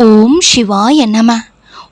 ஓம் சிவாய நம.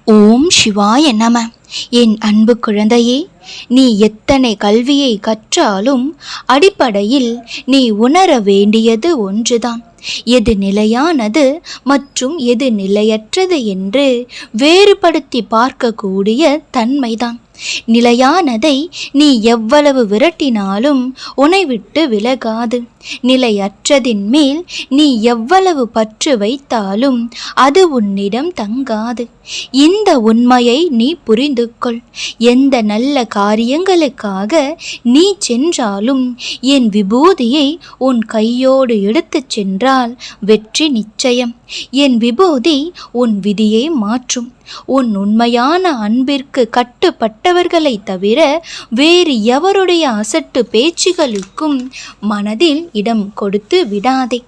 ஓம் சிவாய நம. என் அன்பு குழந்தையே நீ எத்தனை கல்வியை கற்றாலும் அடிப்படையில் நீ உணர வேண்டியது ஒன்றுதான். எது நிலையானது மற்றும் எது நிலையற்றது என்று வேறுபடுத்தி பார்க்கக்கூடிய தன்மைதான். நிலையானதை நீ எவ்வளவு விரட்டினாலும் உனை விட்டு விலகாது. நிலையற்றதின் மேல் நீ எவ்வளவு பற்று வைத்தாலும் அது உன்னிடம் தங்காது. இந்த உண்மையை நீ புரிந்து கொள் எந்த நல்ல காரியங்களுக்காக நீ சென்றாலும் என் விபூதியை உன் கையோடு எடுத்துச் சென்றால் வெற்றி நிச்சயம். என் விபூதி உன் விதியை மாற்றும். உன் உண்மையான அன்பிற்கு கட்டுப்பட்டவர்களை தவிர வேறு எவருடைய அசட்டு பேச்சுகளுக்கும் மனதில் இடம் கொடுத்து விடாதே.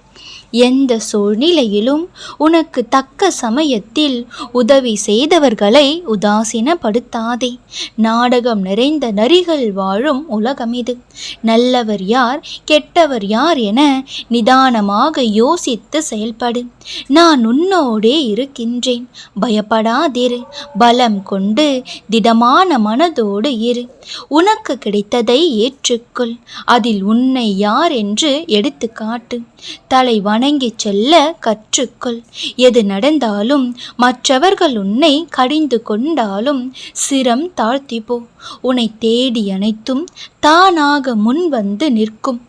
எந்த சூழ்நிலையிலும் உனக்கு தக்க சமயத்தில் உதவி செய்தவர்களை உதாசீனப்படுத்தாதே. நாடகம் நிறைந்த நரிகள் வாழும் உலகம் இது. நல்லவர் யார் கெட்டவர் யார் என நிதானமாக யோசித்து செயல்படு. நான் உன்னோடே இருக்கின்றேன். பயப்படாதிரு. பலம் கொண்டு திடமான மனதோடு இரு. உனக்கு கிடைத்ததை ஏற்றுக்கொள். அதில் உன்னை யார் என்று எடுத்து காட்டு தலை வணங்கிச் செல்ல கற்றுக்கொள். எது நடந்தாலும் மற்றவர்கள் உன்னை கடிந்து கொண்டாலும் சிரம் தாழ்த்தி போ உன்னை தேடி அனைத்தும் தானாக முன் வந்து நிற்கும்.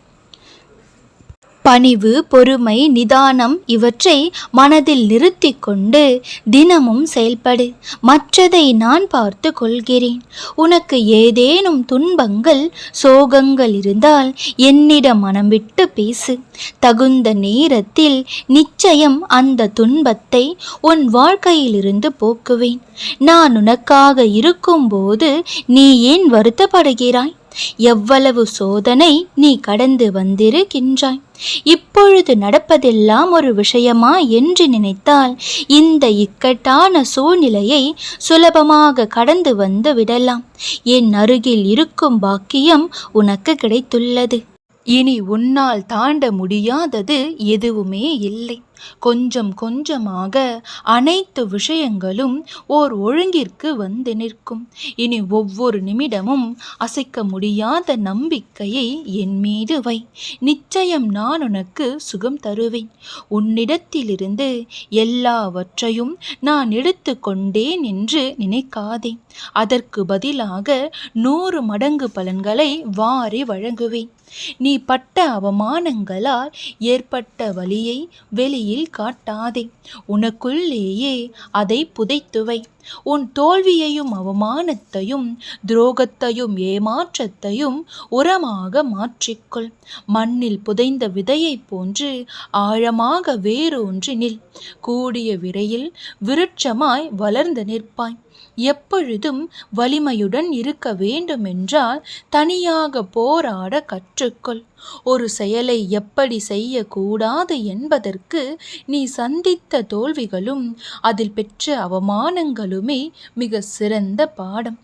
பணிவு பொறுமை நிதானம் இவற்றை மனதில் நிறுத்தி கொண்டு தினமும் செயல்படு. மற்றதை நான் பார்த்து கொள்கிறேன். உனக்கு ஏதேனும் துன்பங்கள் சோகங்கள் இருந்தால் என்னிடம் மனம் விட்டு பேசு. தகுந்த நேரத்தில் நிச்சயம் அந்த துன்பத்தை உன் வாழ்க்கையிலிருந்து போக்குவேன். நான் உனக்காக இருக்கும்போது நீ ஏன் வருத்தப்படுகிறாய்? எவ்வளவு சோதனை நீ கடந்து வந்திருக்கின்றாய்? இப்பொழுது நடப்பதெல்லாம் ஒரு விஷயமா என்று நினைத்தால் இந்த இக்கட்டான சூழ்நிலையை சுலபமாக கடந்து வந்து விடலாம். என் அருகில் இருக்கும் பாக்கியம் உனக்கு கிடைத்துள்ளது. இனி உன்னால் தாண்ட முடியாதது எதுவுமே இல்லை. கொஞ்சம் கொஞ்சமாக அனைத்து விஷயங்களும் ஓர் ஒழுங்கிற்கு வந்து நிற்கும். இனி ஒவ்வொரு நிமிடமும் அசைக்க முடியாத நம்பிக்கையை என் மீது வை. நிச்சயம் நான் உனக்கு சுகம் தருவேன். உன்னிடத்திலிருந்து எல்லாவற்றையும் நான் எடுத்து கொண்டேன் என்று நினைக்காதே. அதற்கு பதிலாக நூறு மடங்கு பலன்களை வாரி வழங்குவேன். நீ பட்ட அவமானங்களால் ஏற்பட்ட வழியை வெளியே வெளியில் காட்டாதே. உனக்குள்ளேயே அதை புதைத்துவை. உன் தோல்வியையும் அவமானத்தையும் துரோகத்தையும் ஏமாற்றத்தையும் உரமாக மாற்றிக்கொள். மண்ணில் புதைந்த விதையைப் போன்று ஆழமாக வேரூன்றி நில். கூடிய விரையில் விருட்சமாய் வளர்ந்து நிற்பாய். எப்பொழுதும் வலிமையுடன் இருக்க வேண்டுமென்றால் தனியாக போராட கற்றுக்கொள். ஒரு செயலை எப்படி செய்யக்கூடாது என்பதற்கு நீ சந்தித்த தோல்விகளும் அதில் பெற்ற அவமானங்களுமே மிக சிறந்த பாடம்.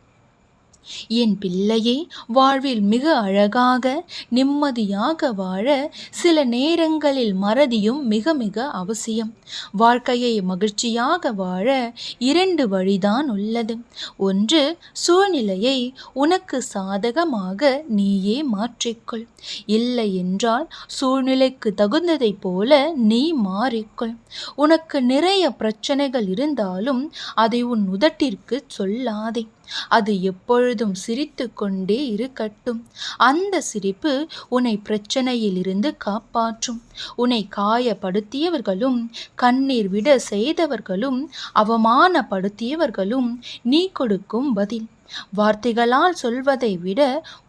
என் பிள்ளையே வாழ்வில் மிக அழகாக நிம்மதியாக வாழ சில நேரங்களில் மறதியும் மிக மிக அவசியம். வாழ்க்கையை மகிழ்ச்சியாக வாழ இரண்டு வழிதான் உள்ளது. ஒன்று சூழ்நிலையை உனக்கு சாதகமாக நீயே மாற்றிக்கொள். இல்லை என்றால் சூழ்நிலைக்கு தகுந்ததைப் போல நீ மாறிக்கொள். உனக்கு நிறைய பிரச்சனைகள் இருந்தாலும் அதை உன் உதட்டிற்கு சொல்லாதே. அது எப்பொழுதும் சிரித்து கொண்டே இருக்கட்டும். அந்த சிரிப்பு உன்னை பிரச்சனையிலிருந்து காப்பாற்றும். உன்னை காயப்படுத்தியவர்களும் கண்ணீர் விட செய்தவர்களும் அவமானப்படுத்தியவர்களும் நீ கொடுக்கும் பதில். வார்த்தைகளால் சொல்வதை விட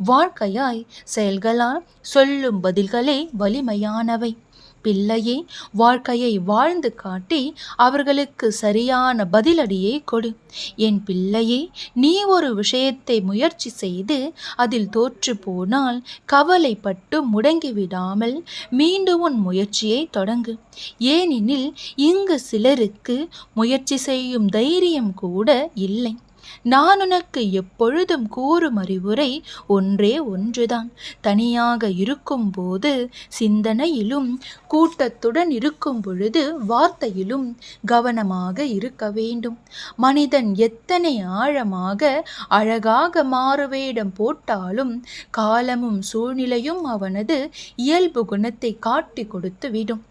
வாழ்க்கையாய் செயல்களால் சொல்லும் பதில்களே வலிமையானவை. பிள்ளையே வாழ்க்கையை வாழ்ந்து காட்டி அவர்களுக்கு சரியான பதிலடியை கொடு. என் பிள்ளையே நீ ஒரு விஷயத்தை முயற்சி செய்து அதில் தோற்று போனால் கவலைப்பட்டு முடங்கிவிடாமல் மீண்டும் உன் முயற்சியை தொடங்கு. ஏனெனில் இங்கு சிலருக்கு முயற்சி செய்யும் தைரியம் கூட இல்லை. நான் உனக்கு எப்பொழுதும் கூறும் அறிவுரை ஒன்றே ஒன்றுதான். தனியாக இருக்கும்போது சிந்தனையிலும் கூட்டத்துடன் இருக்கும் பொழுது வார்த்தையிலும் கவனமாக இருக்க வேண்டும். மனிதன் எத்தனை ஆழமாக அழகாக மாறுவேடம் போட்டாலும் காலமும் சூழ்நிலையும் அவனது இயல்பு குணத்தை காட்டி கொடுத்து விடும்.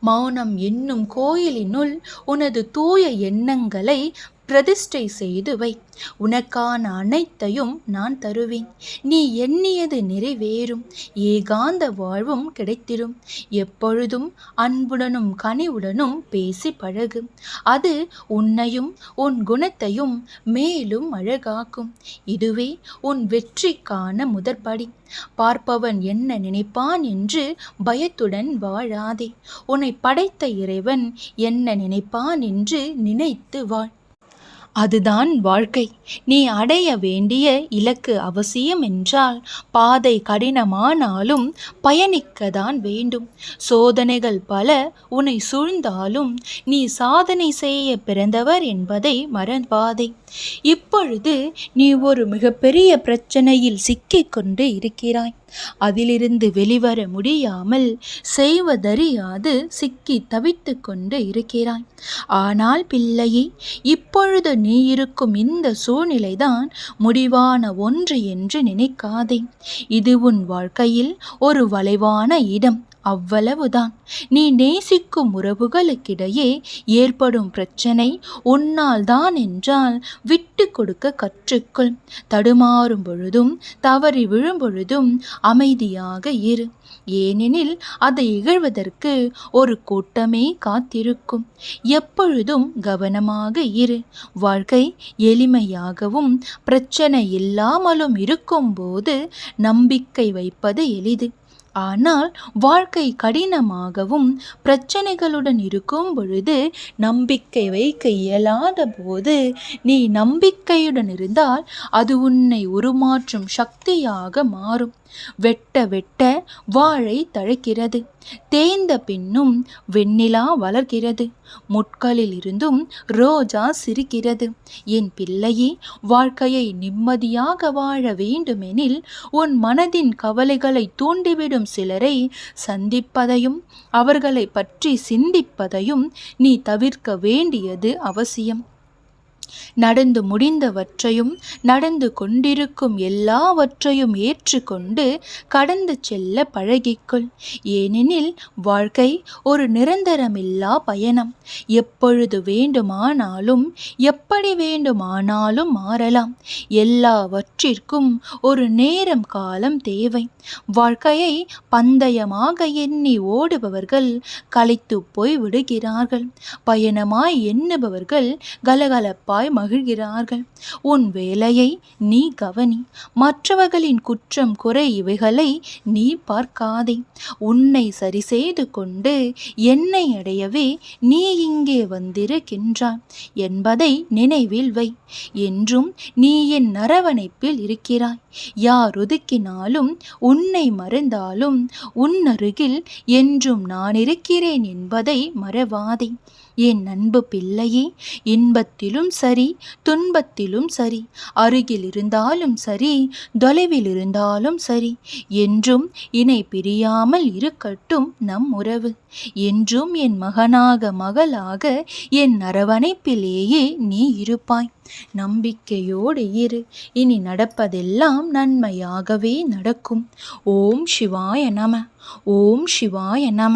மௌனம் என்னும் கோயிலினுள் உனது தூய எண்ணங்களை பிரதிஷ்டை செய்து வை. உனக்கான அனைத்தையும் நான் தருவேன். நீ எண்ணியது நிறைவேறும். ஏகாந்த வாழ்வும் கிடைத்திடும். எப்பொழுதும் அன்புடனும் கனிவுடனும் பேசி பழகு. அது உன்னையும் உன் குணத்தையும் மேலும் அழகாக்கும். இதுவே உன் வெற்றிக்கான முதற்படி. பார்ப்பவன் என்ன நினைப்பான் என்று பயத்துடன் வாழாதே. உன்னை படைத்த இறைவன் என்ன நினைப்பான் என்று நினைத்து வாழ். அதுதான் வாழ்க்கை. நீ அடைய வேண்டிய இலக்கு அவசியம் என்றால் பாதை கடினமானாலும் பயணிக்கத்தான் வேண்டும். சோதனைகள் பல உன்னை சூழ்ந்தாலும் நீ சாதனை செய்ய பிறந்தவர் என்பதை மறவாதே. இப்பொழுது நீ ஒரு மிகப்பெரிய பிரச்சனையில் சிக்கிக்கொண்டு இருக்கிறாய். அதிலிருந்து வெளிவர முடியாமல் செய்வதறியாது சிக்கி தவித்து கொண்டு இருக்கிறாய். ஆனால் பிள்ளையே இப்பொழுது நீ இருக்கும் இந்த சூழ்நிலைதான் முடிவான ஒன்று என்று நினைக்காதே. இது உன் வாழ்க்கையில் ஒரு வளைவான இடம். அவ்வளவுதான். நீ நேசிக்கும் உறவுகளுக்கிடையே ஏற்படும் பிரச்சனை உன்னால் தான் என்றால் விட்டு கொடுக்க கற்றுக்கொள். தடுமாறும் பொழுதும் தவறி விழும் பொழுதும் அமைதியாக இரு. ஏனெனில் அதை இகழ்வதற்கு ஒரு கூட்டமே காத்திருக்கும். எப்பொழுதும் கவனமாக இரு. வாழ்க்கை எளிமையாகவும் பிரச்சனை இல்லாமலும் இருக்கும்போது நம்பிக்கை வைப்பது எளிது. ஆனால் வாழ்க்கை கடினமாகவும் பிரச்சனைகளுடன் இருக்கும் பொழுது நம்பிக்கை வைக்க இயலாத போது நீ நம்பிக்கையுடன் இருந்தால் அது உன்னை உருமாற்றும் சக்தியாக மாறும். வெட்ட வெட்ட வாழை தழைக்கிறது. தேய்ந்த பின்னும் வெண்ணிலா வளர்கிறது. முட்களில் இருந்தும் ரோஜா சிரிக்கிறது. என் பிள்ளையே வாழ்க்கையை நிம்மதியாக வாழ வேண்டுமெனில் உன் மனதின் கவலைகளை தூண்டிவிடும் சிலரை சந்திப்பதையும் அவர்களை பற்றி சிந்திப்பதையும் நீ தவிர்க்க வேண்டியது அவசியம். நடந்து முடிந்தவற்றையும் நடந்து கொண்டிருக்கும் எல்லாவற்றையும் ஏற்றுக்கொண்டு கடந்து செல்ல பழகிக்கொள். ஏனெனில் வாழ்க்கை ஒரு நிரந்தரமில்லா பயணம். எப்பொழுது வேண்டுமானாலும் எப்படி வேண்டுமானாலும் மாறலாம். எல்லாவற்றிற்கும் ஒரு நேரம் காலம் தேவை. வாழ்க்கையை பந்தயமாக எண்ணி ஓடுபவர்கள் களைத்து போய் விடுகிறார்கள். பயணமாய் எண்ணுபவர்கள் கலகலப்பாய் மகிழ்கிறார்கள். உன் வேலையை நீ கவனி. மற்றவர்களின் குற்றம் குறை இவைகளை நீ பார்க்காதே. உன்னை சரி செய்து கொண்டு என்னை அடையவே நீ இங்கே வந்திருக்கின்றாய் என்பதை நினைவில் வை. என்றும் நீ என் அரவணைப்பில் இருக்கிறாய். யார் ஒதுக்கினாலும் உன்னை மறந்தாலும் உன் அருகில் என்றும் நான் இருக்கிறேன் என்பதை மறவாதே. என் அன்பு பிள்ளையே இன்பத்திலும் சரி துன்பத்திலும் சரி அருகில் இருந்தாலும் சரி தொலைவில் இருந்தாலும் சரி என்றும் இணை பிரியாமல் இருக்கட்டும் நம் உறவு என்றும் என் மகனாக மகளாக என் அரவணைப்பிலேயே நீ இருப்பாய். நம்பிக்கையோடு இரு இனி நடப்பதெல்லாம் நன்மையாகவே நடக்கும். ஓம் சிவாய நம ஓம் சிவாய நம.